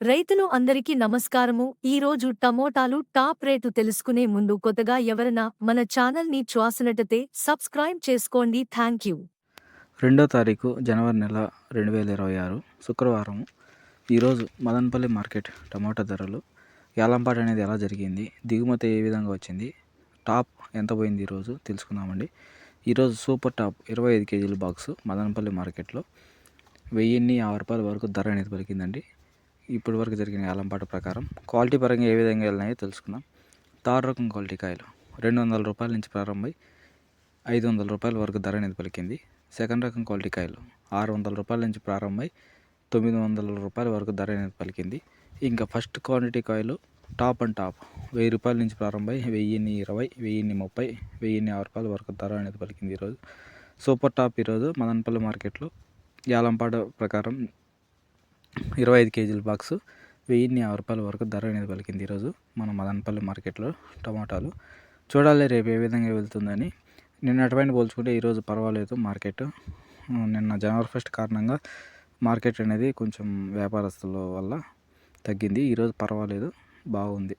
రైతులు అందరికీ నమస్కారము. ఈరోజు టమోటాలు టాప్ రేటు తెలుసుకునే ముందు కొత్తగా ఎవరన్నా మన ఛానల్ని చూసినట్టయితే సబ్స్క్రైబ్ చేసుకోండి. Thank you. రెండో తారీఖు జనవరి నెల రెండు వేల ఇరవై ఆరు శుక్రవారం. ఈరోజు మదనపల్లి మార్కెట్ టమోటా ధరలు యాలంపాట అనేది ఎలా జరిగింది దిగుమతి ఏ విధంగా వచ్చింది టాప్ ఎంత పోయింది ఈరోజు తెలుసుకుందామండి. ఈరోజు సూపర్ టాప్ ఇరవై ఐదు కేజీల బాక్సు మదనపల్లి మార్కెట్లో వెయ్యిన్ని యాభై రూపాయల వరకు ధర అనేది పలికిందండి. ఇప్పటి వరకు జరిగిన ఏలంపాట ప్రకారం క్వాలిటీ పరంగా ఏ విధంగా వెళ్ళినాయో తెలుసుకుందాం. తాడు రకం క్వాలిటీ కాయలు రెండు వందల రూపాయల నుంచి ప్రారంభమై ఐదు వందల రూపాయల వరకు ధర అనేది పలికింది. సెకండ్ రకం క్వాలిటీ కాయలు ఆరు వందల రూపాయల నుంచి ప్రారంభమై తొమ్మిది వందల రూపాయల వరకు ధర అనేది పలికింది. ఇంకా ఫస్ట్ క్వాలిటీ కాయలు టాప్ అండ్ టాప్ వెయ్యి రూపాయల నుంచి ప్రారంభమై వెయ్యిన్ని ఇరవై వెయ్యిన్ని ముప్పై వెయ్యిన్ని ఆరు రూపాయల వరకు ధర అనేది పలికింది ఈరోజు. సూపర్ టాప్ ఈరోజు మదనపల్లి మార్కెట్లో యాలంపాట ప్రకారం ఇరవై ఐదు కేజీల బాక్స్ వెయ్యిన్ని యాభై రూపాయల వరకు ధర అనేది పలికింది ఈరోజు మన మదనపల్లి మార్కెట్లో టమాటాలు. చూడాలి రేపు ఏ విధంగా వెళ్తుందని. నిన్న అటువైన పోల్చుకుంటే ఈరోజు పర్వాలేదు మార్కెట్. నిన్న జనవరి ఫస్ట్ కారణంగా మార్కెట్ అనేది కొంచెం వ్యాపారస్తుల వల్ల తగ్గింది. ఈరోజు పర్వాలేదు బాగుంది.